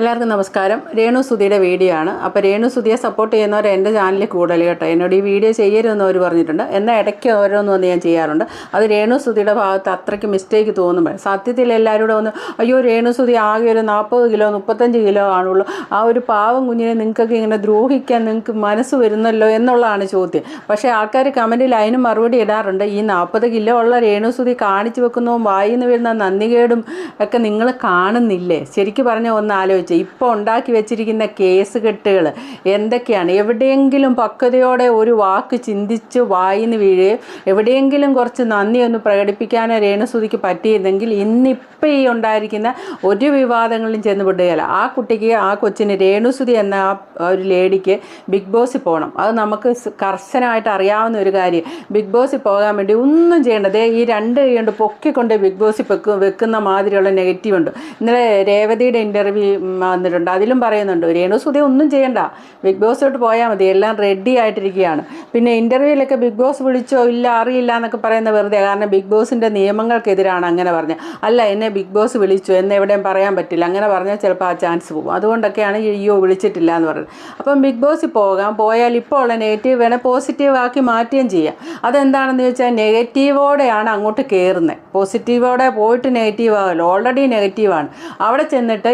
എല്ലാവർക്കും നമസ്കാരം. രേണു സുധിയുടെ വീഡിയോ ആണ് അപ്പോൾ രേണു സുധിയെ സപ്പോർട്ട് ചെയ്യുന്നവർ എന്റെ ചാനലിൽ കൂടുതൽ കേട്ടോ. എന്നോട് ഈ വീഡിയോ ചെയ്യരുതെന്ന് അവർ പറഞ്ഞിട്ടുണ്ട്. എന്നാൽ ഇടയ്ക്ക് ഓരോന്ന് വന്ന് ഞാൻ ചെയ്യാറുണ്ട്. അത് രേണു സുധിയുടെ ഭാഗത്ത് അത്രയ്ക്ക് മിസ്റ്റേക്ക് തോന്നുമ്പോൾ സത്യത്തിൽ എല്ലാവരും കൂടെ അയ്യോ രേണു സുധി ആകെ ഒരു നാൽപ്പത് കിലോ മുപ്പത്തഞ്ച് കിലോ ആണുള്ളൂ. ആ ഒരു പാവം കുഞ്ഞിനെ നിങ്ങൾക്കൊക്കെ ഇങ്ങനെ ദ്രോഹിക്കാൻ നിങ്ങൾക്ക് മനസ്സ് വരുന്നല്ലോ എന്നുള്ളതാണ് ചോദ്യം. പക്ഷേ ആൾക്കാർ കമന്റിൽ അതിന് മറുപടി ഇടാറുണ്ട്. ഈ നാൽപ്പത് കിലോ ഉള്ള രേണു സുധി കാണിച്ചു വെക്കുന്നതും വായിന്ന് വരുന്ന നന്ദികേടും ഒക്കെ നിങ്ങൾ കാണുന്നില്ലേ? ശരിക്കും പറഞ്ഞാൽ ഒന്ന് ആലോചിച്ച്. ഇപ്പോൾ ഉണ്ടാക്കി വെച്ചിരിക്കുന്ന കേസ് കെട്ടുകൾ എന്തൊക്കെയാണ്? എവിടെയെങ്കിലും പക്വതയോടെ ഒരു വാക്ക് ചിന്തിച്ച് വായിന്ന് വീഴുകയും എവിടെയെങ്കിലും കുറച്ച് നന്ദി ഒന്ന് പ്രകടിപ്പിക്കാനോ രേണുസുതിക്ക് പറ്റിയിരുന്നെങ്കിൽ ഇന്നിപ്പോൾ ഈ ഉണ്ടായിരിക്കുന്ന ഒരു വിവാദങ്ങളിലും ചെന്ന് വിടുകയില്ല ആ കുട്ടിക്ക് ആ കൊച്ചിന് രേണുസുതി എന്ന ആ ഒരു ലേഡിക്ക് ബിഗ് ബോസിൽ പോകണം അത് നമുക്ക് കർശനമായിട്ട് അറിയാവുന്ന ഒരു കാര്യം. ബിഗ് ബോസിൽ പോകാൻ വേണ്ടി ഒന്നും ചെയ്യേണ്ടത് ഈ രണ്ട് കൊണ്ട് പൊക്കിക്കൊണ്ട് ബിഗ് ബോസിൽ വെക്കും വെക്കുന്ന മാതിരിയുള്ള നെഗറ്റീവ് ഉണ്ട് ഇന്നലെ രേവതിയുടെ ഇന്റർവ്യൂ വന്നിട്ടുണ്ട്. അതിലും പറയുന്നുണ്ട് രേണു സുധി ഒന്നും ചെയ്യണ്ട. ബിഗ് ബോസിലോട്ട് പോയാൽ മതി. എല്ലാം റെഡി ആയിട്ടിരിക്കുകയാണ്. പിന്നെ ഇന്റർവ്യൂവിലൊക്കെ ബിഗ് ബോസ് വിളിച്ചോ ഇല്ല അറിയില്ല എന്നൊക്കെ പറയുന്ന വെറുതെ. കാരണം ബിഗ് ബോസിന്റെ നിയമങ്ങൾക്കെതിരാണ് അങ്ങനെ പറഞ്ഞത് അല്ല എന്നെ ബിഗ് ബോസ് വിളിച്ചു. എന്ന് എവിടെയും പറയാൻ പറ്റില്ല. അങ്ങനെ പറഞ്ഞാൽ ചിലപ്പോൾ ആ ചാൻസ് പോകും. അതുകൊണ്ടൊക്കെയാണ് അയ്യോ വിളിച്ചിട്ടില്ല എന്ന് പറയുന്നത് അപ്പം ബിഗ് ബോസിൽ പോകാം. പോയാൽ ഇപ്പോൾ ഉള്ള നെഗറ്റീവ് വേണേൽ പോസിറ്റീവ് ആക്കി മാറ്റുകയും ചെയ്യാം. അതെന്താണെന്ന് ചോദിച്ചാൽ നെഗറ്റീവോടെയാണ് അങ്ങോട്ട് കയറുന്നത് പോസിറ്റീവോടെ പോയിട്ട് നെഗറ്റീവ് ആകല്ലോ. ഓൾറെഡി നെഗറ്റീവാണ് അവിടെ ചെന്നിട്ട്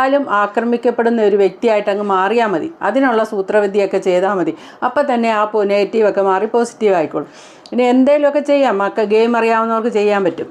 എല്ലാവരാലും ആക്രമിക്കപ്പെടുന്ന ഒരു വ്യക്തിയായിട്ട് അങ്ങ് മാറിയാൽ മതി. അതിനുള്ള സൂത്രവിദ്യയൊക്കെ ചെയ്താൽ മതി. അപ്പം തന്നെ ആ നെഗറ്റീവൊക്കെ മാറി പോസിറ്റീവ് ആയിക്കോളും. ഇനി എന്തെങ്കിലുമൊക്കെ ചെയ്യാം. മക്ക ഗെയിം അറിയാവുന്നവർക്ക് ചെയ്യാൻ പറ്റും.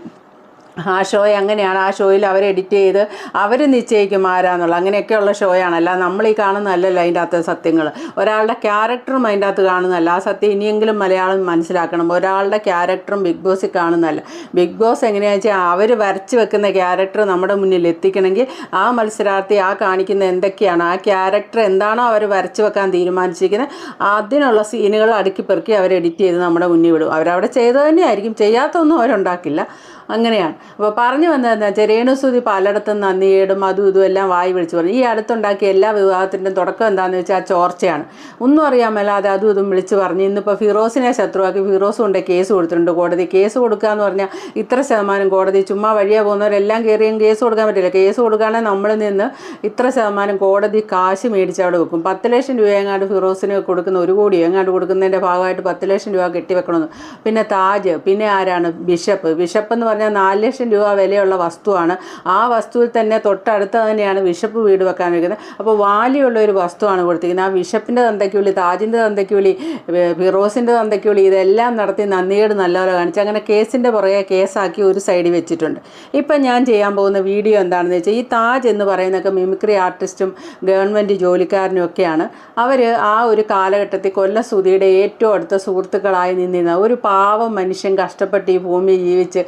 ആ ഷോ അങ്ങനെയാണ്. ആ ഷോയിൽ അവർ എഡിറ്റ് ചെയ്ത് അവർ നിശ്ചയിക്കും ആരാന്നുള്ള അങ്ങനെയൊക്കെയുള്ള ഷോയാണ്. അല്ല നമ്മൾ ഈ കാണുന്നതല്ലല്ലോ അതിന്റെ അകത്ത് സത്യങ്ങൾ. ഒരാളുടെ ക്യാരക്ടറും അതിന്റെ അകത്ത് കാണുന്നതല്ല. ആ സത്യം ഇനിയെങ്കിലും മലയാളം മനസ്സിലാക്കണം. ഒരാളുടെ ക്യാരക്ടറും ബിഗ് ബോസിൽ കാണുന്നതല്ല. ബിഗ് ബോസ് എങ്ങനെയാണെന്ന് വെച്ചാൽ അവർ വരച്ച് വെക്കുന്ന ക്യാരക്ടർ നമ്മുടെ മുന്നിൽ എത്തിക്കണമെങ്കിൽ ആ മത്സരാർത്ഥി ആ കാണിക്കുന്ന എന്തൊക്കെയാണ് ആ ക്യാരക്ടർ എന്താണോ അവർ വരച്ച് വെക്കാൻ തീരുമാനിച്ചിരിക്കുന്നത് അതിനുള്ള സീനുകൾ അടുക്കി പെറുക്കി അവർ എഡിറ്റ് ചെയ്ത് നമ്മുടെ മുന്നിൽ വിടും. അവരവിടെ ചെയ്തു തന്നെയായിരിക്കും. ചെയ്യാത്തൊന്നും അവരുണ്ടാക്കില്ല. അങ്ങനെയാണ്. അപ്പോൾ പറഞ്ഞു വന്നതെന്ന് വെച്ചാൽ രേണുസൂതി പലയിടത്തും നന്ദിയേടും അതും ഇതും എല്ലാം വായി വിളിച്ചു പറഞ്ഞു. ഈ അടുത്തുണ്ടാക്കിയ എല്ലാ വിവാഹത്തിന്റെയും തുടക്കം എന്താണെന്ന് വെച്ചാൽ ആ ചോർച്ചയാണ്. ഒന്നും അറിയാൻ മേലാതെ അതും ഇതും വിളിച്ച് പറഞ്ഞു. ഇന്നിപ്പോൾ ഫിറോസിനെ ശത്രുവാക്കി ഫിറോസ് കൊണ്ട് കേസ് കൊടുത്തിട്ടുണ്ട് കോടതി. കേസ് കൊടുക്കുക എന്ന് പറഞ്ഞാൽ ഇത്ര ശതമാനം കോടതി ചുമ്മാ വഴിയാ പോകുന്നവരെല്ലാം കയറിയും കേസ് കൊടുക്കാൻ പറ്റില്ല. കേസ് കൊടുക്കുകയാണെങ്കിൽ നമ്മൾ നിന്ന് ഇത്ര ശതമാനം കോടതി കാശ് മേടിച്ച് അവിടെ വെക്കും. പത്ത് ലക്ഷം രൂപ എങ്ങാണ്ട് ഫിറോസിന് കൊടുക്കുന്ന ഒരു കോടി എങ്ങാണ്ട് കൊടുക്കുന്നതിന്റെ ഭാഗമായിട്ട് പത്ത് ലക്ഷം രൂപ കെട്ടിവെക്കണമെന്ന്. പിന്നെ താജ് പിന്നെ ആരാണ്? ബിഷപ്പ്. ബിഷപ്പ് എന്ന് പറഞ്ഞാൽ നാല് ലക്ഷം രൂപ വിലയുള്ള വസ്തുവാണ്. ആ വസ്തുവിൽ തന്നെ തൊട്ടടുത്ത് തന്നെയാണ് വിശപ്പ് വീട് വെക്കാൻ വയ്ക്കുന്നത് അപ്പോൾ വാല്യുള്ള ഒരു വസ്തുവാണ് കൊടുത്തിരിക്കുന്നത്. ആ വിശപ്പിന്റെ തന്തയ്ക്ക് വിളി താജിന്റെ തന്തയ്ക്ക് വിളി ഏർ ഫിറോസിന്റെ തന്തയ്ക്ക് വിളി ഇതെല്ലാം നടത്തി നന്ദികേട് നല്ലപോലെ കാണിച്ച് അങ്ങനെ കേസിന്റെ പുറകെ കേസാക്കി ഒരു സൈഡിൽ വെച്ചിട്ടുണ്ട്. ഇപ്പം ഞാൻ ചെയ്യാൻ പോകുന്ന വീഡിയോ എന്താണെന്ന് വെച്ചാൽ ഈ താജ് എന്ന് പറയുന്നൊക്കെ മിമിക്രി ആർട്ടിസ്റ്റും ഗവൺമെന്റ് ജോലിക്കാരനും ഒക്കെയാണ്. അവർ ആ ഒരു കാലഘട്ടത്തിൽ കൊല്ലം ഏറ്റവും അടുത്ത സുഹൃത്തുക്കളായി നിന്നിരുന്ന ഒരു പാവം മനുഷ്യൻ കഷ്ടപ്പെട്ട് ഈ ഭൂമിയിൽ ജീവിച്ച്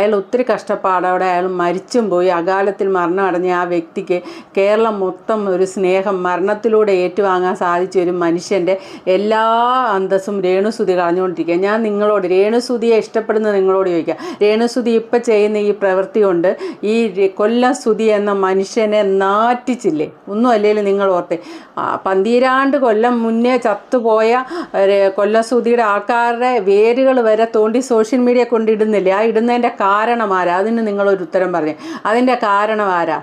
അയാൾ ഒത്തിരി കഷ്ടപ്പാടോടെ അയാൾ മരിച്ചും പോയി. അകാലത്തിൽ മരണം അടഞ്ഞ ആ വ്യക്തിക്ക് കേരളം മൊത്തം ഒരു സ്നേഹം മരണത്തിലൂടെ ഏറ്റുവാങ്ങാൻ സാധിച്ച ഒരു മനുഷ്യന്റെ എല്ലാ അന്തസ്സും രേണുസുതി കളഞ്ഞുകൊണ്ടിരിക്കുക. ഞാൻ നിങ്ങളോട് രേണുസുതിയെ ഇഷ്ടപ്പെടുന്ന നിങ്ങളോട് ചോദിക്കുക രേണുസുതി ഇപ്പം ചെയ്യുന്ന ഈ പ്രവൃത്തി കൊണ്ട് ഈ കൊല്ലം സുതി എന്ന മനുഷ്യനെ നാറ്റിച്ചില്ലേ? ഒന്നും അല്ലെങ്കിലും നിങ്ങൾ ഓർത്തെ. പന്തിരാണ്ട് കൊല്ലം മുന്നേ ചത്തുപോയ കൊല്ലം സുതിയുടെ ആൾക്കാരുടെ വേരുകൾ വരെ തോണ്ടി സോഷ്യൽ മീഡിയ കൊണ്ടിടുന്നില്ലേ ആ ഇടുന്നതിന്റെ കാരണം ആരാ? അതിന് നിങ്ങളൊരു ഉത്തരം പറഞ്ഞു. അതിന്റെ കാരണം ആരാ?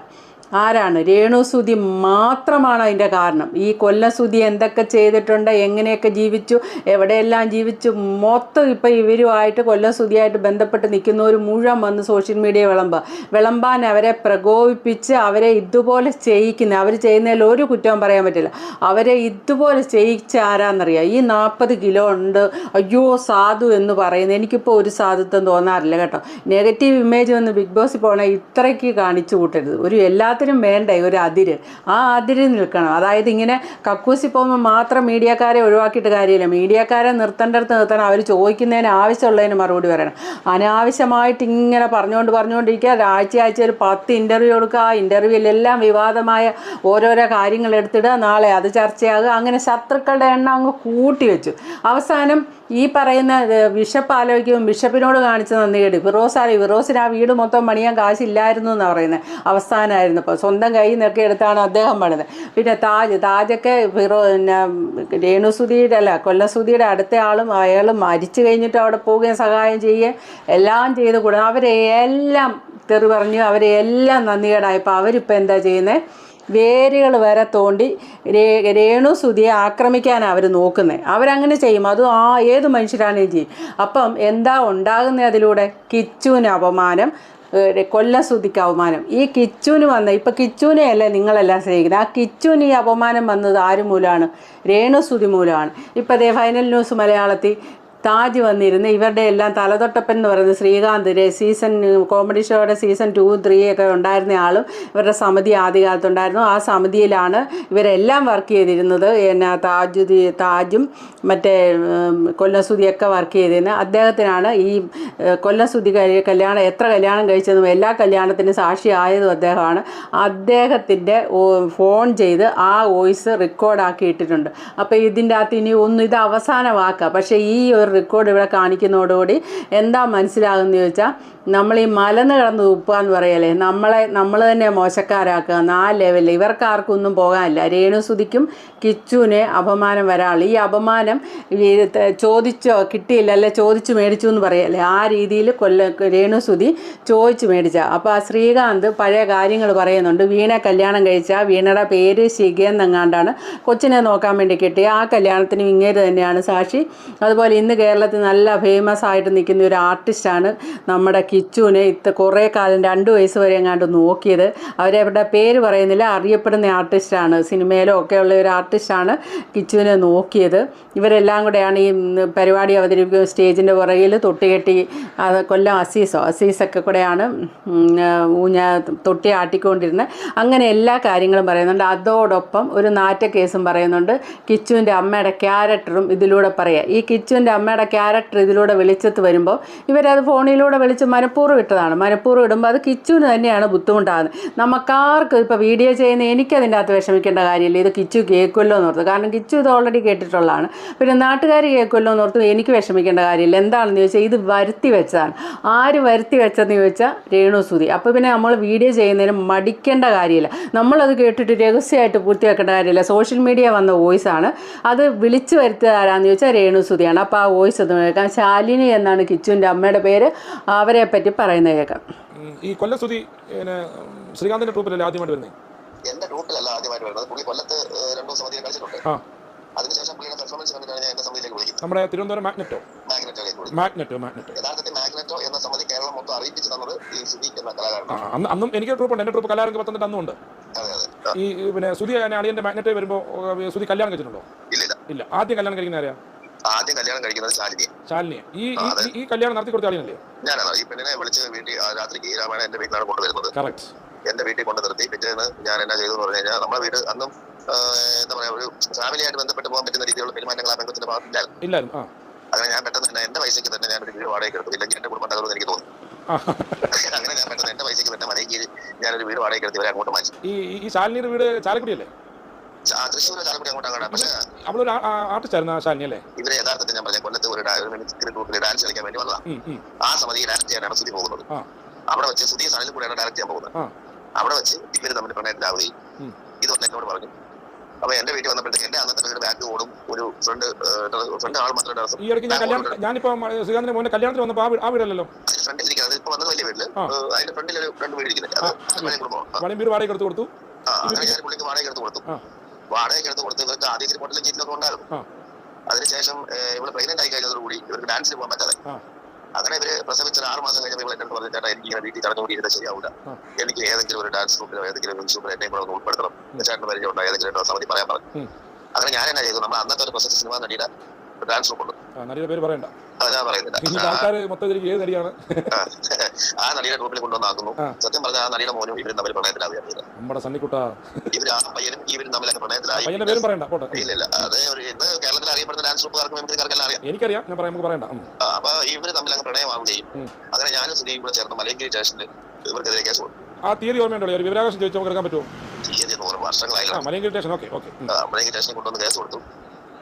ആരാണ്? രേണുസുതി മാത്രമാണ് അതിന്റെ കാരണം. ഈ കൊല്ലസുതി എന്തൊക്കെ ചെയ്തിട്ടുണ്ട് എങ്ങനെയൊക്കെ ജീവിച്ചു എവിടെയെല്ലാം ജീവിച്ചു മൊത്തം ഇപ്പം ഇവരുമായിട്ട് കൊല്ലസുതിയായിട്ട് ബന്ധപ്പെട്ട് നിൽക്കുന്നവർ മുഴുവൻ വന്ന് സോഷ്യൽ മീഡിയ വിളമ്പുക. വിളമ്പാൻ അവരെ പ്രകോപിപ്പിച്ച് അവരെ ഇതുപോലെ ചെയ്യിക്കുന്ന അവർ ചെയ്യുന്നതിൽ ഒരു കുറ്റവും പറയാൻ പറ്റില്ല. അവരെ ഇതുപോലെ ചെയ്യിച്ച ആരാന്നറിയാം? ഈ നാൽപ്പത് കിലോ ഉണ്ട്. അയ്യോ സാധു എന്ന് പറയുന്നത് എനിക്കിപ്പോൾ ഒരു സാധുത്വം തോന്നാറില്ല കേട്ടോ. നെഗറ്റീവ് ഇമേജ് വന്ന് ബിഗ് ബോസ് പോകണേ ഇത്രയ്ക്ക് കാണിച്ചു കൂട്ടരുത്. ഒരു എല്ലാത്തിനും വേണ്ടേ ഒരു അതിര്? ആ അതിര് നിൽക്കണം. അതായത് ഇങ്ങനെ കക്കൂസി പോകുമ്പോൾ മാത്രം മീഡിയക്കാരെ ഒഴിവാക്കിയിട്ട് കാര്യമില്ല. മീഡിയക്കാരെ നിർത്തേണ്ടടുത്ത് നിർത്തണം. അവർ ചോദിക്കുന്നതിന് ആവശ്യമുള്ളതിന് മറുപടി പറയണം. അനാവശ്യമായിട്ട് ഇങ്ങനെ പറഞ്ഞുകൊണ്ട് പറഞ്ഞുകൊണ്ടിരിക്കുക. ആഴ്ച ആഴ്ച ഒരു പത്ത് ഇന്റർവ്യൂ കൊടുക്കുക. ആ ഇന്റർവ്യൂവിലെല്ലാം വിവാദമായ ഓരോരോ കാര്യങ്ങൾ എടുത്തിടുക. നാളെ അത് ചർച്ചയാകുക. അങ്ങനെ ശത്രുക്കളുടെ എണ്ണം അങ്ങ് കൂട്ടി വെച്ചു. അവസാനം ഈ പറയുന്ന ബിഷപ്പ് ആലോചിക്കും ബിഷപ്പിനോട് കാണിച്ച നന്ദികേട് ഫിറോസ് ആലി ഫിറോസിന് ആ വീട് മൊത്തം പണിയാൻ കാശില്ലായിരുന്നു എന്നാണ് പറയുന്നത്. അവസാനമായിരുന്നു. ഇപ്പോൾ സ്വന്തം കൈ നിറക്കി എടുത്താണ് അദ്ദേഹം പണിത്. പിന്നെ താജ് താജൊക്കെ ഫിറോ പിന്നെ രേണുസുതിയുടെ അല്ല കൊല്ലസുതിയുടെ അടുത്ത ആളും അയാളും മരിച്ചു കഴിഞ്ഞിട്ട് അവിടെ പോവുകയും സഹായം ചെയ്യുകയും എല്ലാം ചെയ്ത് കൂടെ അവരെ എല്ലാം തെറി പറഞ്ഞു അവരെ എല്ലാം നന്ദികേടായപ്പോൾ അവരിപ്പോൾ എന്താ ചെയ്യുന്നത് വേരുകൾ വരെ തോണ്ടി രേ- രേണുസുതിയെ ആക്രമിക്കാനാണ് അവർ നോക്കുന്നത് അവരങ്ങനെ ചെയ്യും. അത് ആ ഏത് മനുഷ്യരാണെങ്കിലും ചെയ്യും. അപ്പം എന്താ ഉണ്ടാകുന്നത് അതിലൂടെ? കിച്ചുവിന് അപമാനം ഏഹ് കൊല്ലസുതിക്ക് അവമാനം. ഈ കിച്ചുവിന് വന്ന ഇപ്പം കിച്ചുവിനെയല്ലേ നിങ്ങളെല്ലാം സ്നേഹിക്കുന്നത്? ആ കിച്ചുവിന് ഈ അപമാനം വന്നത് ആര് മൂലമാണ് രേണുശ്രുതി മൂലമാണ് ഇപ്പം അതേ ഫൈനൽ ന്യൂസ് മലയാളത്തിൽ താജ് വന്നിരുന്ന് ഇവരുടെ എല്ലാം തലതൊട്ടപ്പൻ എന്ന് പറയുന്നത് ശ്രീകാന്ത് സീസൺ കോമഡി ഷോയുടെ സീസൺ ടു ത്രീ ഒക്കെ ഉണ്ടായിരുന്ന ആളും ഇവരുടെ സമിതി ആദ്യകാലത്തുണ്ടായിരുന്നു. ആ സമിതിയിലാണ് ഇവരെല്ലാം വർക്ക് ചെയ്തിരുന്നത്. എന്നാ താജുദി താജും മറ്റേ കൊല്ലസുതിയൊക്കെ വർക്ക് ചെയ്തിരുന്നത്. അദ്ദേഹത്തിനാണ് ഈ കൊല്ലസുതി കല്യാണം എത്ര കല്യാണം കഴിച്ചതും എല്ലാ കല്യാണത്തിനും സാക്ഷിയായതും അദ്ദേഹമാണ്. അദ്ദേഹത്തിന്റെ ഫോൺ ചെയ്ത് ആ വോയിസ് റെക്കോർഡാക്കി ഇട്ടിട്ടുണ്ട് അപ്പോൾ ഇതിന്റെ അകത്ത് ഇനി ഒന്നും ഇത് അവസാന പക്ഷേ ഈ ഒരു റെക്കോർഡ് ഇവിടെ കാണിക്കുന്നതോടുകൂടി എന്താ മനസ്സിലാകുന്നത് ചോദിച്ചാൽ നമ്മൾ ഈ മലന്ന് കിടന്ന് തുപ്പാന്ന് പറയല്ലേ നമ്മളെ നമ്മൾ തന്നെ മോശക്കാരാക്കുക ആ ലെവലിൽ ഇവർക്കാർക്കും ഒന്നും പോകാനില്ല രേണുസുതിക്കും കിച്ചുവിനെ അപമാനം വരാൾ ഈ അപമാനം ചോദിച്ചോ കിട്ടിയില്ല അല്ലെ ചോദിച്ചു മേടിച്ചു എന്ന് പറയല്ലേ ആ രീതിയിൽ കൊല്ല രേണുസുതി ചോദിച്ചു മേടിച്ച. അപ്പോൾ ആ ശ്രീകാന്ത് പഴയ കാര്യങ്ങൾ പറയുന്നുണ്ട്. വീണ കല്യാണം കഴിച്ച വീണയുടെ പേര് ശിഖയെന്നെങ്ങാണ്ടാണ് കൊച്ചിനെ നോക്കാൻ വേണ്ടി കിട്ടിയ. ആ കല്യാണത്തിന് ഇങ്ങേര് തന്നെയാണ് സാക്ഷി. അതുപോലെ ഇന്ന് കേരളത്തിൽ നല്ല ഫേമസ് ആയിട്ട് നിൽക്കുന്ന ഒരു ആർട്ടിസ്റ്റാണ് നമ്മുടെ കിച്ചുവിനെ ഇത്ത കുറേ കാലം രണ്ട് വയസ്സ് വരെ എങ്ങാണ്ട് നോക്കിയത്. അവരവരുടെ പേര് പറയുന്നില്ല അറിയപ്പെടുന്ന ആർട്ടിസ്റ്റാണ് സിനിമയിലോ ഒക്കെ ഉള്ള ഒരു ആർട്ടിസ്റ്റാണ് കിച്ചുവിനെ നോക്കിയത്. ഇവരെല്ലാം കൂടെയാണ് ഈ പരിപാടി അവതരിപ്പിക്കുന്ന സ്റ്റേജിന്റെ പുറകിൽ തൊട്ടുകെട്ടി അത് കൊല്ലം അസീസോ അസീസൊക്കെ കൂടെയാണ് ഊഞ്ഞ തൊട്ടി ആട്ടിക്കൊണ്ടിരുന്നത് അങ്ങനെ എല്ലാ കാര്യങ്ങളും പറയുന്നുണ്ട്. അതോടൊപ്പം ഒരു നാറ്റ കേസും പറയുന്നുണ്ട്. കിച്ചുവിന്റെ അമ്മയുടെ ക്യാരക്ടറും ഇതിലൂടെ പറയുക ഈ കിച്ചുവിന്റെ അമ്മയുടെ ക്യാരക്ടർ ഇതിലൂടെ വെളിച്ചത്ത് വരുമ്പോൾ ഇവരത് ഫോണിലൂടെ വിളിച്ച് മനഃപൂർവം ഇട്ടതാണ്. മനഃപൂർവം ഇടുമ്പോൾ അത് കിച്ചുവിന് തന്നെയാണ് ബുദ്ധിമുട്ടാകുന്നത്. നമുക്കാർക്ക് ഇപ്പോൾ വീഡിയോ ചെയ്യുന്ന എനിക്കതിന്റെ അകത്ത് വിഷമിക്കേണ്ട കാര്യമില്ല. ഇത് കിച്ചു കേൾക്കുമല്ലോ എന്ന് ഓർത്ത്. കാരണം കിച്ചു ഇത് ഓൾറെഡി കേട്ടിട്ടുള്ളതാണ്. പിന്നെ നാട്ടുകാർ കേൾക്കുമല്ലോ എന്ന് ഓർത്ത് എനിക്ക് വിഷമിക്കേണ്ട കാര്യമില്ല. എന്താണെന്ന് ചോദിച്ചാൽ ഇത് വരുത്തി വെച്ചതാണ്. ആര് വരുത്തി വെച്ചതെന്ന് ചോദിച്ചാൽ രേണു സുതി അപ്പോൾ പിന്നെ നമ്മൾ വീഡിയോ ചെയ്യുന്നതിന് മടിക്കേണ്ട കാര്യമില്ല. നമ്മളത് കേട്ടിട്ട് രഹസ്യമായിട്ട് പൂർത്തിയാക്കേണ്ട കാര്യമില്ല. സോഷ്യൽ മീഡിയ വന്ന വോയിസ് ആണ് അത് വിളിച്ചു വരുത്തിയതാരാന്ന് ചോദിച്ചാൽ രേണു സുതിയാണ് അപ്പോൾ ആ വോയിസ് ഒന്ന് കേൾക്കാം ശാലിനി എന്നാണ് കിച്ചുവിന്റെ അമ്മയുടെ പേര്. അവരെ പറ്റി പറയുന്നത് കേൾക്കാം. ഈ കൊല്ലസ്തുതി ശ്രീകാന്തിന്റെ ട്രൂപ്പിലല്ലേ ആദ്യമായിട്ട് വരുന്നത് എന്റെ ട്രൂപ്പിലല്ല ആദ്യമായിട്ട് വരുന്നത്. പുള്ളി കൊല്ലത്ത് രണ്ടു ദിവസം അധികം കളിച്ചിട്ടുണ്ട്. ആ. അതിനുശേഷം പുള്ളിയുടെ പെർഫോമൻസ് കണ്ടിട്ടാണ് ഞാൻ എന്റെ സമിതിയിലേക്ക് വിളിക്കുന്നത്. നമ്മുടെ തിരുവനന്തപുരം മാഗ്നറ്റോ? മാഗ്നറ്റോയിലേക്ക് വിളിക്കുന്നത്. Magneto magneto. യഥാർത്ഥത്തിൽ മാഗ്നറ്റോ എന്ന സമിതി കേരളം മൊത്തം അറിയിപ്പിച്ചു തന്നത് ഈ സുധി എന്ന കലാകാരനാണ്. അന്നും എനിക്ക് ട്രൂപ്പ് ഉണ്ട് എന്റെ ട്രൂപ്പ് കലാരംഗ പത്തനംതിട്ട അന്നും ഉണ്ട്. ഈ പിന്നെ സുധി അളിയന്റെ മാഗ്നറ്റോ വരുമ്പോൾ സുധി കല്യാണം കഴിച്ചിട്ടുണ്ടോ? ഇല്ല. ആദ്യം കല്യാണം കഴിക്കുന്ന ആരെയാ ആദ്യം കല്യാണം കഴിക്കുന്നത് ശാലിനിയെ ശാലിനിയെ ഈ ഈ- ഈ- ഈ കല്യാണം നടത്തി കൊടുത്ത ആളിനല്ലേ ഞാനാണ്. ഈ പെണ്ണിനെ വിളിച്ച് വീട്ടിൽ രാത്രി രാമായണ എന്റെ വീട്ടിലാണ് കൊണ്ടുവരുന്നത്. കറക്റ്റ് എന്റെ വീട്ടിൽ കൊണ്ട് നിർത്തി. പിറ്റേന്ന് ഞാൻ എന്നാ ചെയ്തു എന്ന് പറഞ്ഞു കഴിഞ്ഞാൽ നമ്മുടെ വീട് അന്നും എന്താ പറയാ ഒരു ഫാമിലിയായിട്ട് ബന്ധപ്പെട്ട് പോകാൻ പറ്റുന്ന രീതിയിലുള്ള പെരുമാറ്റങ്ങൾ ആ പെൺകൊച്ചിന്റെ ഭാഗത്തില്ലായിരുന്നു ഇല്ലായിരുന്നു. അങ്ങനെ ഞാൻ പെട്ടെന്ന് തന്നെ എന്റെ പൈസയ്ക്ക് തന്നെ ഞാൻ ഒരു വീട് വാടകയ്ക്ക് എടുത്തു. ഇല്ലെങ്കിൽ എന്റെ കുടുംബം തകർന്നു എനിക്ക് തോന്നി. അങ്ങനെ ഞാൻ പെട്ടെന്ന് എന്റെ പൈസയ്ക്ക് തന്നെ മലയ്ക്ക് ഞാനൊരു വീട് വാടകയ്ക്ക് എടുത്ത് ഇവരെ അങ്ങോട്ട് മാറ്റി. ഈ ഈ- ഈ ശാലിനിയുടെ വീട് ചാലക്കുടിയല്ലേ? അവളൊരു ആർട്ടിസ്റ്റ് ആയിരുന്നു ശാലിനി അല്ലേ? ഇവരെ യഥാർത്ഥത്തിൽ ഞാൻ പറഞ്ഞ കൊല്ലത്ത് ഒരു ഗ്രൂപ്പിൽ ഡാൻസ് കളിക്കാൻ വേണ്ടി വന്നതാണ്. ആ സമിതി ഡയറക്ട് ചെയ്യാനാണ് സുധി പോകുന്നത്. അവിടെ വെച്ച് സുധി സാനിൽ കൂടെയാണ് ഡയറക്ട് ചെയ്യാൻ പോകുന്നത്. അവിടെ വെച്ച് ഇവർ തമ്മിൽ പ്രണയത്തിലാവുകയും. ഇതൊന്ന് എന്നോട് പറഞ്ഞു. അപ്പൊ എന്റെ വീട്ടിൽ വന്നപ്പോഴത്തേക്ക് എന്റെ അന്നത്തെ വീട് ബാക്ക് ഓടും ഒരു ഫ്രണ്ട് ഫ്രണ്ട് ആൾ മാത്രം ഡ്രസ്സും ഈ ഇടയ്ക്ക് ഞാൻ കല്യാണം ഞാനിപ്പോ ശ്രീകാന്തിന്റെ മോനെ കല്യാണത്തിന് വന്നപ്പോ ആ വീടല്ലല്ലോ? ഫ്രണ്ടിൽ ഇരിക്കുന്നത് ഇപ്പൊ വന്നത് വലിയ വീട്ടിൽ. അതിന്റെ ഫ്രണ്ടിൽ ഒരു രണ്ട് വീട് ഇരിക്കുന്നത് അത് കുടുംബമാണ് വീട് വാടക എടുത്ത് കൊടുത്തു? പുള്ളിക്ക് വാടക എടുത്ത് കൊടുത്തു. വാടകയ്ക്ക് എടുത്ത് കൊടുത്ത് ഇവർക്ക് ആദ്യം ഹോട്ടലിൽ ചീറ്റിലൊക്കെ ഉണ്ടായിരുന്നു അതിനുശേഷം ഇവൾ പ്രഗ്നന്റ് ആയി കഴിഞ്ഞതോടുകൂടി ഇവർക്ക് ഡാൻസിന് പോകാൻ പറ്റാതെ. അങ്ങനെ ഇവർ പ്രസവിച്ച ആറ് മാസം കഴിഞ്ഞപ്പോൾ ഇവളെ എന്നോട് പറഞ്ഞു ചേട്ടാ എനിക്ക് ഇങ്ങനെ വീട്ടിൽ ചടഞ്ഞുകൂടി ഇരുന്നത് ശരിയാവില്ല എനിക്ക് ഏതെങ്കിലും ഒരു ഡാൻസ് ഗ്രൂപ്പിലോ ഏതെങ്കിലും ഒരു ഗ്രൂപ്പിൽ എന്നെ കൂടെ ഒന്ന് ഉൾപ്പെടുത്തണം. ചേട്ടന്റെ പരിചയം ഉണ്ടായി ഏതെങ്കിലും സമിതി പറയാൻ പറഞ്ഞു. അങ്ങനെ ഞാൻ എന്നാ ചെയ്തു? നമ്മൾ അന്നത്തെ ഒരു പ്രശസ്ത സിനിമ നടിയുടെ നടിയുടെ പേര് പറയണ്ട. ഞാൻ പറയുന്നില്ല ആ, ആൾക്കാർ മൊത്തം ഇതിലേക്ക് ഏത് നടിയാണ്? ആ, ആ നടിയുടെ ഗ്രൂപ്പിൽ കൊണ്ടുവന്നാക്കുന്നു. സത്യം ആ നടിയുടെ മോനും ഇവരും തമ്മിൽ പ്രണയത്തിലാവുകയാണ് നമ്മുടെ സണ്ണിക്കുട്ട. ഇവർ ആ പയ്യനും ഇവരും തമ്മിലൊക്കെ പ്രണയത്തിലായി. പയ്യന്റെ പേരും പറയണ്ട പോട്ടെ. ഇല്ല ഇല്ല. അത് ഒരു ഇന്ന് കേരളത്തിൽ അറിയപ്പെടുന്ന ഡാൻസ് ഗ്രൂപ്പുകാർക്കും അറിയാം. എനിക്കറിയാം ഞാൻ പറയാം നമുക്ക് പറയണ്ട. അപ്പൊ ഇവർ തമ്മിൽ അങ്ങ് പ്രണയമാവുകയും അങ്ങനെ ഞാനും സുധീയും കൂടെ ചേർന്ന് മലയങ്കിരി സ്റ്റേഷനിൽ ഇവർക്കെതിരെ കേസ് കൊടുത്തു ആ തീയതി ഓർമ്മയുണ്ടല്ലോ ഒരു വിവരാവകാശം ചോദിച്ചാൽ നമുക്ക് എടുക്കാൻ പറ്റുമോ? തീയതി നൂറ് വർഷങ്ങളായി Malayankiri station okay okay. Malayankiri സ്റ്റേഷനിൽ കൊണ്ടുവന്ന് കേസ് കൊടുത്തു.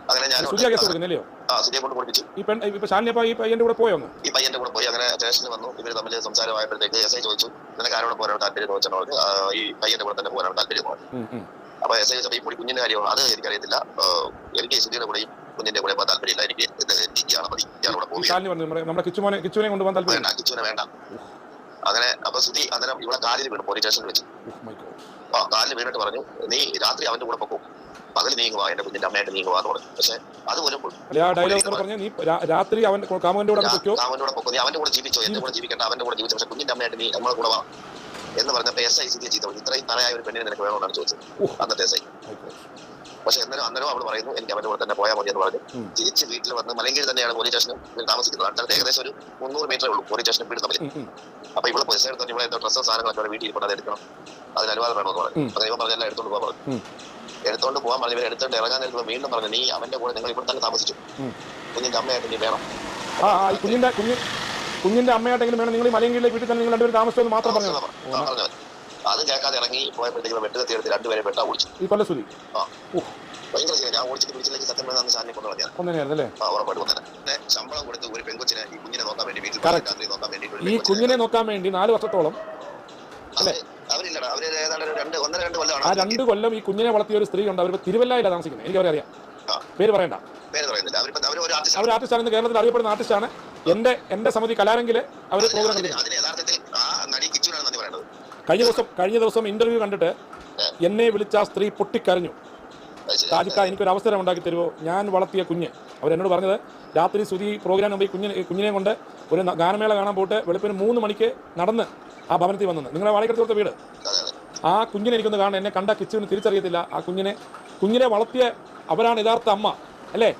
അങ്ങനെ ഞാൻ സുജിയ കേസ് കൊടുക്കുന്നില്ലയോ? ആ സുജിയെ കൊണ്ട് കൊടുപ്പിച്ചു ഈ പെൺ ഇപ്പൊ ശാലിനി അപ്പൊ ഈ പയ്യന്റെ കൂടെ പോയോ ഈ പയ്യന്റെ കൂടെ പോയി. അങ്ങനെ സ്റ്റേഷനിൽ വന്നു. ഇവർ തമ്മിൽ സംസാരമായപ്പോഴത്തേക്ക് എസ് ഐ ചോദിച്ചു നിനക്ക് ആരോട് പോരാണ് താല്പര്യം "ആ, ഈ പയ്യന്റെ കൂടെ തന്നെ പോരാണ് താല്പര്യം. അപ്പൊ എസ് ഐ ചോദിച്ചപ്പോൾ ഈ പൊടി കുഞ്ഞിന്റെ കാര്യമാണ്? അത് എനിക്കറിയത്തില്ല. എനിക്ക് സുജിയുടെ കൂടെയും കുഞ്ഞിന്റെ കൂടെ പോകാൻ താല്പര്യമില്ല. എനിക്ക് ഇയാളെ മതി. ഇയാളോടെ നമ്മുടെ കിച്ചുമോനെ കിച്ചുവിനെ കൊണ്ടുപോകാൻ താല്പര്യം വേണ്ട കിച്ചുവിനെ വേണ്ട. അങ്ങനെ അപ്പൊ സുധി അന്നേരം ഇവിടെ കാലിൽ വീണു പോലീസ് സ്റ്റേഷനിൽ വെച്ച്. ആ കാലിൽ വീണിട്ട് പറഞ്ഞു നീ രാത്രി അവന്റെ കൂടെ പൊക്കും. പകൽ നീങ്ങുവാ എന്റെ കുഞ്ഞിന്റെ അമ്മയായിട്ട് നീങ്ങുവാന്ന് പറഞ്ഞു. പക്ഷെ പറഞ്ഞ നീ രാത്രി അവൻ കാമന്റെ കൂടെ കാമന്റെ കൂടെ നീ അവന്റെ കൂടെ ജീവിച്ചോ? എന്റെ കൂടെ ജീവിക്കണ്ട അവന്റെ കൂടെ ജീവിച്ചു? പക്ഷെ കുഞ്ഞിന്റെ അമ്മയായിട്ട് നീ നമ്മളെ കൂടെ വാ എന്ന് പറഞ്ഞപ്പോ എസ് ഐ സി ചെയ്തു ഇത്രയും തറയായ ഒരു പെണ്ണിനെ നിനക്ക് വേണമെന്നാണ് ചോദിച്ചത്. അന്നത്തെ എസ് ഐ. പക്ഷെ എന്നാലും അന്നേരം അവൾ പറയുന്നു എനിക്ക് അവന്റെ കൂടെ തന്നെ പോയാൽ മതി എന്ന് പറഞ്ഞു. തിരിച്ച് വീട്ടിൽ വന്ന് മലങ്കീഴ് തന്നെയാണ് പോലീസ് സ്റ്റേഷനും താമസിക്കുന്നത്. അടുത്തടുത്ത് ഏകദേശം ഒരു മുന്നൂറ് മീറ്റർ ഉള്ളൂ പോലീസ് സ്റ്റേഷനും വീട് തമ്മിൽ. അപ്പൊ ഇവിടെ പൈസ എടുത്തോണ്ട് ഇവിടെ എന്തോ ഡ്രസ്സോ സാധനങ്ങളൊക്കെ വീട്ടിൽ കൊണ്ട് അത് എടുക്കണം. അതിന് അനുവാദം വേണമെന്ന് പറഞ്ഞു. അങ്ങനെ ഇവൻ പറഞ്ഞെല്ലാം എടുത്തോണ്ട് പോകാൻ പറഞ്ഞു. എടുത്തോണ്ട് പോകാൻ പറഞ്ഞു ഇവരെ എടുത്തോണ്ട് ഇറങ്ങാൻ നേരത്തെ വീണ്ടും പറഞ്ഞു നീ അവന്റെ കൂടെ നിങ്ങൾ ഇവിടെ തന്നെ താമസിച്ചു. കുഞ്ഞിന്റെ അമ്മയായിട്ട് നീ വേണം. ആ കുഞ്ഞിന്റെ കുഞ്ഞ് കുഞ്ഞിന്റെ അമ്മയായിട്ടെങ്കിലും വേണം. നിങ്ങൾ മലയങ്കിലെ വീട്ടിൽ തന്നെ നിങ്ങൾ രണ്ടുപേരും താമസിച്ചെന്ന് മാത്രം പറഞ്ഞു? അത് കേൾക്കാതെ ഇറങ്ങി പോയപ്പോഴത്തേക്കും വെട്ടുകത്തി എടുത്ത് രണ്ടുപേരെ വെട്ടാ ഓടിച്ചു. ഈ ആ. ഉഹ്. ഭയങ്കര ശരി. ഞാൻ ഓടിച്ചിട്ട് പിടിച്ചില്ലെങ്കിൽ സത്യം പറഞ്ഞാൽ അന്ന് സാറിനെ കൊണ്ടു അല്ലേ ആ ഉറപ്പായിട്ട് കൊണ്ടു പിന്നെ ശമ്പളം കൊടുത്ത് ഒരു പെൺകൊച്ചിനെ ഈ കുഞ്ഞിനെ നോക്കാൻ വേണ്ടി വീട്ടിൽ നോക്കാൻ വേണ്ടി ഈ കുഞ്ഞിനെ നോക്കാൻ വേണ്ടി നാല് വർഷത്തോളം അവർ അവർ ഏതാണ്ട് ഒരു രണ്ട് ഒന്നര രണ്ട് ആ രണ്ട് കൊല്ലം ഈ കുഞ്ഞിനെ വളർത്തിയ ഒരു സ്ത്രീ ഉണ്ട് അവർ തിരുവല്ലയിലാണ് താമസിക്കുന്നത്. എനിക്ക് അവരെ അറിയാം. ആ. പേര് പറയണ്ട. പേര് പറയുന്നില്ല. അവരിപ്പോ അവർ ഒരു ആർട്ടിസ്റ്റ് അവർ ആർട്ടിസ്റ്റാണ് കേരളത്തിൽ അറിയപ്പെടുന്ന ആർട്ടിസ്റ്റാണ് എന്റെ എന്റെ സമിതി കലാരെങ്കിൽ അവർ പ്രോഗ്രാം അതിന് യഥാർത്ഥത്തിൽ ആ നടി കിച്ചുവിനാണ് നന്ദി പറയുന്നത്. കഴിഞ്ഞ ദിവസം കഴിഞ്ഞ ദിവസം ഇന്റർവ്യൂ കണ്ടിട്ട് എന്നെ വിളിച്ച ആ സ്ത്രീ പൊട്ടിക്കരഞ്ഞു. താജിക്ക എനിക്കൊരു അവസരം ഉണ്ടാക്കി തരുമോ ഞാൻ വളർത്തിയ കുഞ്ഞ്. അവരെന്നോട് പറഞ്ഞത് രാത്രി സുതി പ്രോഗ്രാം മുമ്പ് കുഞ്ഞിനെ കുഞ്ഞിനെ കൊണ്ട് ഒരു ഗാനമേള കാണാൻ പോയിട്ട് വെളുപ്പിന് മൂന്ന് മണിക്ക് നടന്ന് ആ ഭവനത്തിൽ വന്നത്. നിങ്ങളെ വാടകയ്ക്ക് കൊടുത്ത വീട്. ആ കുഞ്ഞിനെ എനിക്കൊന്ന് കാണാൻ എന്നെ കണ്ട കിച്ചുവിന് തിരിച്ചറിയത്തില്ല. ആ കുഞ്ഞിനെ കുഞ്ഞിനെ വളർത്തിയ അവരാണ് യഥാർത്ഥ അമ്മ. അല്ലേ?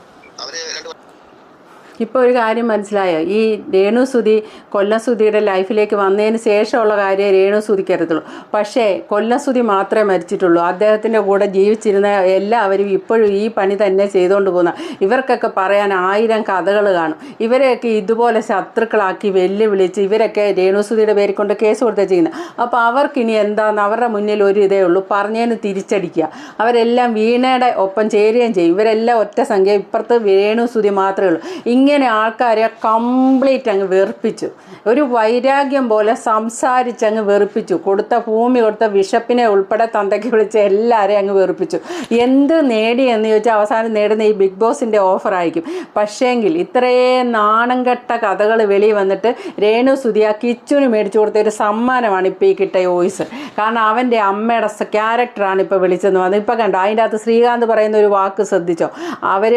ഇപ്പോൾ ഒരു കാര്യം മനസ്സിലായോ? ഈ രേണു സുതി കൊല്ലം സുധിയുടെ ലൈഫിലേക്ക് വന്നതിന് ശേഷമുള്ള കാര്യം രേണു സുതിക്ക് അറിയത്തുള്ളൂ പക്ഷേ കൊല്ലം സുധി മാത്രമേ മരിച്ചിട്ടുള്ളൂ. അദ്ദേഹത്തിന്റെ കൂടെ ജീവിച്ചിരുന്ന എല്ലാവരും ഇപ്പോഴും ഈ പണി തന്നെ ചെയ്തുകൊണ്ട് പോകുന്ന ഇവർക്കൊക്കെ പറയാൻ ആയിരം കഥകൾ കാണും. ഇവരെയൊക്കെ ഇതുപോലെ ശത്രുക്കളാക്കി വെല്ലുവിളിച്ച് ഇവരൊക്കെ രേണു സുധിയുടെ പേര് കൊണ്ട് കേസ് കൊടുത്താൽ ചെയ്യുന്നത് അപ്പോൾ അവർക്കിനി എന്താന്ന് അവരുടെ മുന്നിൽ ഒരു ഇതേ ഉള്ളൂ. പറഞ്ഞതിന് തിരിച്ചടിക്കുക. അവരെല്ലാം വീണയുടെ ഒപ്പം ചേരുകയും ചെയ്യും. ഇവരെല്ലാം ഒറ്റ സംഖ്യ ഇപ്പുറത്ത് രേണുസുതി മാത്രമേ ഉള്ളൂ. ഇങ്ങനെ ആൾക്കാരെ കംപ്ലീറ്റ് അങ്ങ് വെറുപ്പിച്ചു. ഒരു വൈരാഗ്യം പോലെ സംസാരിച്ചങ്ങ് വെറുപ്പിച്ചു. കൊടുത്ത ഭൂമി കൊടുത്ത ബിഷപ്പിനെ ഉൾപ്പെടെ തന്തയ്ക്ക് വിളിച്ച് എല്ലാവരെയും അങ്ങ് വെറുപ്പിച്ചു. എന്ത് നേടി എന്ന് ചോദിച്ചാൽ അവസാനം നേടുന്ന ഈ ബിഗ് ബോസിന്റെ ഓഫറായിരിക്കും പക്ഷേങ്കിൽ ഇത്രയും നാണം കെട്ട കഥകൾ വെളിയിൽ വന്നിട്ട് രേണു സുധിയ കിച്ചുന് മേടിച്ചു കൊടുത്ത ഒരു സമ്മാനമാണ് ഇപ്പോൾ ഈ കിട്ടിയ വോയിസ് കാരണം അവന്റെ അമ്മയുടെ ക്യാരക്ടറാണ് ഇപ്പോൾ വിളിച്ചെന്ന് പറഞ്ഞത് ഇപ്പോൾ കണ്ടോ അതിന്റെ അകത്ത് ശ്രീകാന്ത് പറയുന്ന ഒരു വാക്ക് ശ്രദ്ധിച്ചോ? അവർ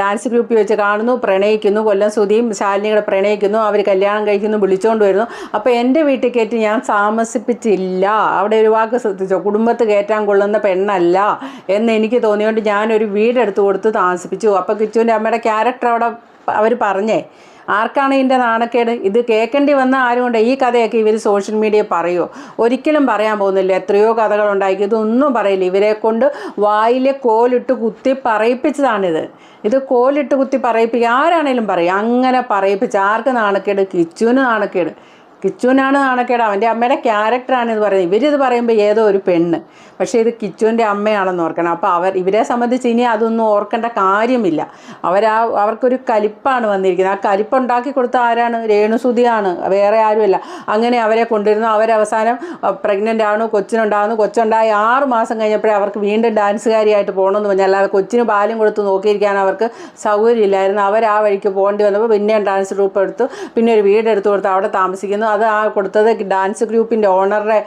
ഡാൻസ് ഗ്രൂപ്പിൽ വെച്ച് കാണുന്നു പ്രണയിക്കുന്നു കൊല്ലം സുധിയും ശാലിനികളെ പ്രണയിക്കുന്നു അവർ കല്യാണം കഴിക്കുന്നു വിളിച്ചുകൊണ്ട് വരുന്നു. അപ്പോൾ എന്റെ വീട്ടിൽ കയറ്റി ഞാൻ താമസിപ്പിച്ചില്ല. അവിടെ ഒരു വാക്ക് ശ്രദ്ധിച്ചോ? കുടുംബത്ത് കയറ്റാൻ കൊള്ളുന്ന പെണ്ണല്ല എന്ന് എനിക്ക് തോന്നിയോണ്ട് ഞാനൊരു വീടെടുത്ത് കൊടുത്ത് താമസിപ്പിച്ചു. അപ്പോൾ കിച്ചുവിന്റെ അമ്മയുടെ ക്യാരക്ടർ അവിടെ അവർ പറഞ്ഞേ. ആർക്കാണ് ഇതിന്റെ നാണക്കേട്? ഇത് കേൾക്കേണ്ടി വന്ന ആരുമുണ്ട്? ഈ കഥയൊക്കെ ഇവർ സോഷ്യൽ മീഡിയ പറയുമോ ഒരിക്കലും പറയാൻ പോകുന്നില്ല. എത്രയോ കഥകൾ ഉണ്ടാക്കി ഇതൊന്നും പറയില്ല. ഇവരെ കൊണ്ട് വായിലെ കോലിട്ട് കുത്തി പറയിപ്പിച്ചതാണിത്. ഇത് കോലിട്ട് കുത്തി പറയിപ്പിക്കുക ആരാണേലും പറയും. അങ്ങനെ പറയിപ്പിച്ച് ആർക്ക് നാണക്കേട്? കിച്ചുവിന് നാണക്കേട്. കിച്ചുവിനാണ് നാണക്കേട്. അവന്റെ അമ്മയുടെ ക്യാരക്ടറാണ് ഇത് പറയുന്നത്. ഇവരിത് പറയുമ്പോൾ ഏതോ ഒരു പെണ്ണ്. പക്ഷേ ഇത് കിച്ചുവിന്റെ അമ്മയാണെന്ന് ഓർക്കണം. അപ്പോൾ അവർ ഇവരെ സംബന്ധിച്ച് ഇനി അതൊന്നും ഓർക്കേണ്ട കാര്യമില്ല. അവരാ അവർക്കൊരു കലിപ്പാണ് വന്നിരിക്കുന്നത്. ആ കലിപ്പുണ്ടാക്കി കൊടുത്ത ആരാണ്? രേണുസുതിയാണ്. വേറെ ആരുമല്ല. അങ്ങനെ അവരെ കൊണ്ടിരുന്നു അവരവസാനം പ്രഗ്നന്റ് ആണ് കൊച്ചിനുണ്ടാകുന്നു കൊച്ചുണ്ടായി ആറ് മാസം കഴിഞ്ഞപ്പോഴേ അവർക്ക് വീണ്ടും ഡാൻസുകാരിയായിട്ട് പോകണമെന്ന് പറഞ്ഞാൽ അല്ലാതെ കൊച്ചിന് പാലും കൊടുത്ത് നോക്കിയിരിക്കാൻ അവർക്ക് സൗകര്യമില്ലായിരുന്നു. അവർ ആ വഴിക്ക് പോകേണ്ടി വന്നപ്പോൾ പിന്നെയും ഡാൻസ് ഗ്രൂപ്പ് എടുത്തു. പിന്നെ ഒരു വീടെടുത്ത് കൊടുത്ത് അവിടെ താമസിക്കുന്നു. അത് ആ കൊടുത്തത് ഡാൻസ് ഗ്രൂപ്പിന്റെ ഓണറുടെ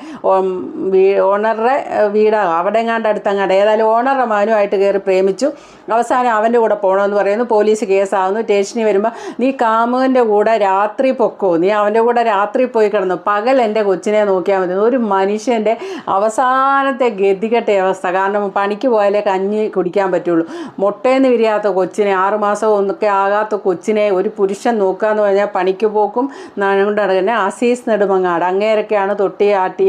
ഓണറുടെ വീടാണ് അവിടെ എങ്ങാണ്ട് അടുത്തങ്ങാണ്ട്. ഏതായാലും ഓണറുടെ മകനുമായിട്ട് കയറി പ്രേമിച്ചു. അവസാനം അവന്റെ കൂടെ പോകണമെന്ന് പറയുന്നു. പോലീസ് കേസാവുന്നു. സ്റ്റേഷനിൽ വരുമ്പോൾ നീ കാമുകന്റെ കൂടെ രാത്രി പൊക്കോ? നീ അവന്റെ കൂടെ രാത്രി പോയി കിടന്നു? പകൽ എന്റെ കൊച്ചിനെ നോക്കിയാൽ മതി. ഒരു മനുഷ്യന്റെ അവസാനത്തെ ഗതികെട്ട അവസ്ഥ. കാരണം പണിക്ക് പോയാലേ കഞ്ഞി കുടിക്കാൻ പറ്റുള്ളൂ. മുട്ടേന്ന് വിരിയാത്ത കൊച്ചിനെ ആറുമാസം ഒന്നൊക്കെ ആകാത്ത കൊച്ചിനെ ഒരു പുരുഷൻ നോക്കുക എന്ന് പറഞ്ഞാൽ പണിക്ക് പോക്കും കൊണ്ട് തന്നെ അസീസ് നെടുമങ്ങാട് അങ്ങേരൊക്കെയാണ്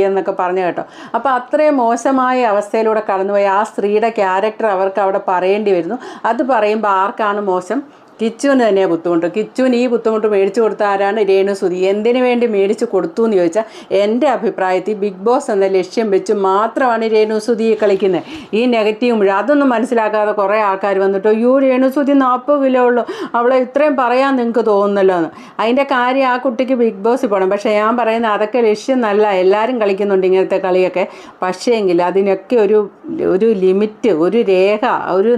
എന്നൊക്കെ പറഞ്ഞു കേട്ടോ. അപ്പോൾ അത്രയും മോശമായ അവസ്ഥയിലൂടെ കടന്നുപോയി ആ സ്ത്രീയുടെ ക്യാരക്ടർ അവർക്ക് അവിടെ പറയേണ്ടി വരുന്നു. അത് പറയുമ്പോൾ ആർക്കാണ് മോശം? കിച്ചുവിന് തന്നെ ബുദ്ധിമുട്ട്. കിച്ചുവിന് ഈ ബുദ്ധിമുട്ട് മേടിച്ചു കൊടുത്ത ആരാണ്? രേണു സുധി. എന്തിനു വേണ്ടി മേടിച്ചു കൊടുത്തു എന്ന് ചോദിച്ചാൽ എന്റെ അഭിപ്രായത്തിൽ ബിഗ് ബോസ് എന്ന ലക്ഷ്യം വെച്ച് മാത്രമാണ് രേണു സുധിയെ കളിക്കുന്നത്. ഈ നെഗറ്റീവ് മുഴുവൻ അതൊന്നും മനസ്സിലാക്കാതെ കുറേ ആൾക്കാർ വന്നിട്ട് യൂ രേണു സുധി നാൽപ്പത് കിലോ ഉള്ളൂ. അവളെ ഇത്രയും പറയാൻ നിങ്ങൾക്ക് തോന്നുന്നല്ലോ എന്ന്. അതിന്റെ കാര്യം ആ കുട്ടിക്ക് ബിഗ് ബോസ് പോകണം പക്ഷേ ഞാൻ പറയുന്ന അതൊക്കെ ലക്ഷ്യം നല്ല എല്ലാവരും കളിക്കുന്നുണ്ട് ഇങ്ങനത്തെ കളിയൊക്കെ. പക്ഷേ എങ്കിൽ അതിനൊക്കെ ഒരു ഒരു ലിമിറ്റ് ഒരു രേഖ ഒരു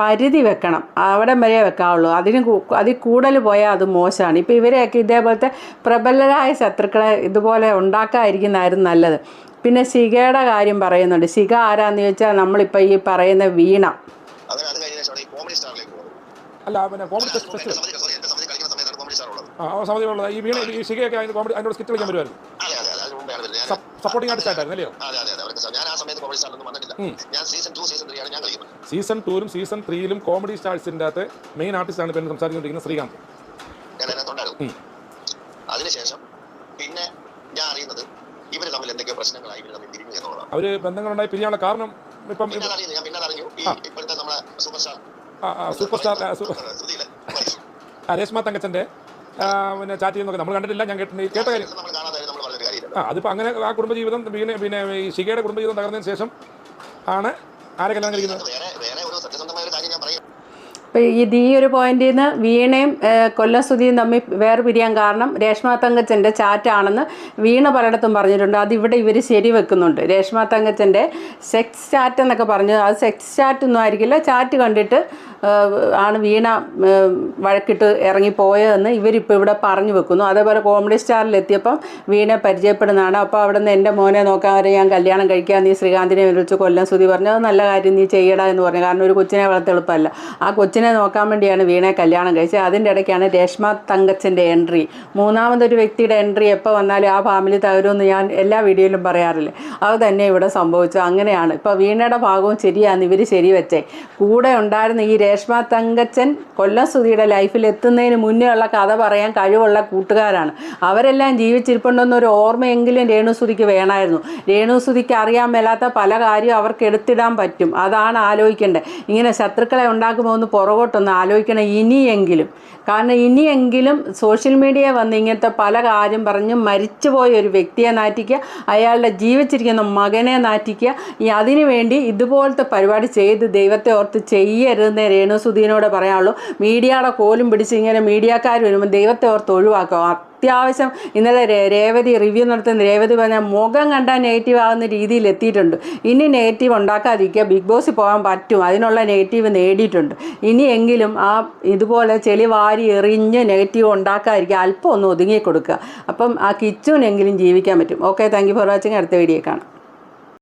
പരിധി വെക്കണം. അവിടെ വരെ വെക്കാവുള്ളൂ. അതിന് അതിൽ കൂടുതൽ പോയാൽ അത് മോശമാണ്. ഇപ്പോൾ ഇവരെയൊക്കെ ഇതേപോലത്തെ പ്രബലരായ ശത്രുക്കളെ ഇതുപോലെ ഉണ്ടാക്കാതിരിക്കുന്നതായിരുന്നു നല്ലത്. പിന്നെ ശിഖയുടെ കാര്യം പറയുന്നുണ്ട്. ശിഖ ആരാന്ന് ചോദിച്ചാൽ നമ്മളിപ്പോൾ ഈ പറയുന്ന വീണ. അല്ല പിന്നെ കോമഡി സമിതി ഉള്ളത്. ഈ വീണ ഈ ശിഖയൊക്കെ അതിന് കോമഡി അതിനോട് സ്കിറ്റ് കളിക്കാൻ വരുമായിരുന്നു സപ്പോർട്ടിംഗ് ആയിട്ട് സ്റ്റാർട്ടായിരുന്നു അല്ലയോ ഞാൻ ആ സമയത്ത് കോമഡി സ്റ്റാറിലൊന്നും വന്നിട്ടില്ല ഞാൻ സീസൺ ടു സീസൺ ത്രീ ആണ് ഞാൻ കളിക്കുന്നത് സീസൺ ടൂലും സീസൺ ത്രീയിലും കോമഡി സ്റ്റാർസിന്റെ അകത്ത് മെയിൻ ആർട്ടിസ്റ്റാണ് ഇപ്പം സംസാരിച്ചുകൊണ്ടിരിക്കുന്ന ശ്രീകാന്ത്. അതിനുശേഷം പിന്നെ ഞാൻ അറിയുന്നത് ഇവർ തമ്മിൽ എന്തൊക്കെ പ്രശ്നങ്ങളായി ഇവർ തമ്മിൽ പിരിഞ്ഞു എന്നുള്ളതാണ്. അവർ ബന്ധങ്ങളുണ്ടായി പിരിയാനുള്ള കാരണം ഇപ്പം ഞാൻ പിന്നെ അതറിഞ്ഞു. ഈ ഇപ്പോഴത്തെ നമ്മുടെ super star super star Reshma തങ്കച്ചന്റെ പിന്നെ ചാറ്റ് ചെയ്യുന്നൊക്കെ നമ്മൾ കണ്ടിട്ടില്ല ഞാൻ കേട്ടിട്ടുണ്ട് കേട്ട കാര്യം ആ അതിപ്പോൾ അങ്ങനെ ആ കുടുംബജീവിതം പിന്നെ പിന്നെ ഈ ശിഖയുടെ കുടുംബജീവിതം തകർന്നതിന് ശേഷം ആണ് ആരെ കല്യാണം കഴിക്കുന്നത് വേറെ വേറെ ഒരു സത്യസന്ധമായ ഒരു കാര്യം ഞാൻ പറയാം അപ്പോൾ ഇത് ഈ ഒരു പോയിന്റിൽ നിന്ന് വീണയും ഏഹ്, കൊല്ലം സുധിയും തമ്മിൽ വേറെ പിരിയാൻ കാരണം രേഷ്മ തങ്കച്ചന്റെ ചാറ്റാണെന്ന് വീണ പലയിടത്തും പറഞ്ഞിട്ടുണ്ട്. അതിവിടെ ഇവർ ശരി വെക്കുന്നുണ്ട്. രേഷ്മ തങ്കച്ചന്റെ സെക്സ് ചാറ്റ് എന്നൊക്കെ പറഞ്ഞു അത് സെക്സ് ചാറ്റ് ഒന്നും ആയിരിക്കില്ല. ചാറ്റ് കണ്ടിട്ട് ആണ് വീണ വഴക്കിട്ട് ഇറങ്ങിപ്പോയതെന്ന് ഇവരിപ്പോൾ ഇവിടെ പറഞ്ഞു വെക്കുന്നു. അതേപോലെ കോമഡി സ്റ്റാറിലെത്തിയപ്പം വീണ പരിചയപ്പെടുന്നതാണ്. അപ്പോൾ അവിടെ നിന്ന് എന്റെ മോനെ നോക്കാൻ വരെ ഞാൻ കല്യാണം കഴിക്കാൻ നീ ശ്രീകാന്തിനെ വിളിച്ച് കൊല്ലം സ്തുതി പറഞ്ഞു. അത് നല്ല കാര്യം നീ ചെയ്യടാ എന്ന് പറഞ്ഞു. കാരണം ഒരു കൊച്ചിനെ വളർത്തെളുപ്പമല്ല ആ കൊച്ചിനെ നോക്കാൻ വേണ്ടിയാണ് വീണെ കല്യാണം കഴിച്ചത്. അതിന്റെ ഇടയ്ക്കാണ് രേഷ്മ തങ്കച്ചന്റെ എൻട്രി മൂന്നാമതൊരു വ്യക്തിയുടെ എൻട്രി എപ്പോൾ വന്നാലും ആ ഫാമിലി തകരുമെന്ന് ഞാൻ എല്ലാ വീഡിയോയിലും പറയാറില്ലേ. അത് തന്നെ ഇവിടെ സംഭവിച്ചു. അങ്ങനെയാണ്. ഇപ്പോൾ വീണയുടെ ഭാഗവും ശരിയാണ് ഇവർ ശരിവെച്ചേ കൂടെ ഉണ്ടായിരുന്ന ഈ രേഷ്മ തങ്കച്ചൻ കൊല്ലം സുധിയുടെ ലൈഫിൽ എത്തുന്നതിന് മുന്നേ ഉള്ള കഥ പറയാൻ കഴിവുള്ള കൂട്ടുകാരാണ്. അവരെല്ലാം ജീവിച്ചിരിപ്പുണ്ടെന്നൊരു ഓർമ്മയെങ്കിലും രേണുസുതിക്ക് വേണമായിരുന്നു. രേണുസുതിക്ക് അറിയാൻ മേലാത്ത പല കാര്യവും അവർക്ക് എടുത്തിടാൻ പറ്റും. അതാണ് ആലോചിക്കേണ്ടത്. ഇങ്ങനെ ശത്രുക്കളെ ഉണ്ടാക്കുമ്പോൾ ഒന്ന് പുറകോട്ടൊന്ന് ആലോചിക്കണം ഇനിയെങ്കിലും. കാരണം ഇനിയെങ്കിലും സോഷ്യൽ മീഡിയ വന്ന് ഇങ്ങനത്തെ പല കാര്യം പറഞ്ഞ് മരിച്ചുപോയ ഒരു വ്യക്തിയെ നാറ്റിക്കുക അയാളുടെ ജീവിച്ചിരിക്കുന്ന മകനെ നാറ്റിക്കുക ഈ അതിനുവേണ്ടി ഇതുപോലത്തെ പരിപാടി ചെയ്ത് ദൈവത്തെ ഓർത്ത് ചെയ്യരുതെന്നേ രേണുസുധീനോട് പറയാനുള്ളൂ. മീഡിയയുടെ കോലും പിടിച്ച് ഇങ്ങനെ മീഡിയക്കാർ വരുമ്പോൾ ദൈവത്തെ ഓർത്ത് ഒഴിവാക്കുക. അത്യാവശ്യം ഇന്നലെ രേവതി റിവ്യൂ നടത്തുന്ന രേവതി പറഞ്ഞ മുഖം കണ്ടാൽ നെഗറ്റീവ് ആകുന്ന രീതിയിൽ എത്തിയിട്ടുണ്ട്. ഇനി നെഗറ്റീവ് ഉണ്ടാക്കാതിരിക്കുക. ബിഗ് ബോസിൽ പോകാൻ പറ്റും. അതിനുള്ള നെഗറ്റീവ് നേടിയിട്ടുണ്ട്. ഇനിയെങ്കിലും ആ ഇതുപോലെ ചെളി വാരി എറിഞ്ഞ് നെഗറ്റീവ് ഉണ്ടാക്കാതിരിക്കുക. അല്പം ഒന്ന് ഒതുങ്ങി കൊടുക്കുക. അപ്പം ആ കിച്ചൂനെങ്കിലും ജീവിക്കാൻ പറ്റും. Okay thank you for watching അടുത്ത വീഡിയോ കാണാം.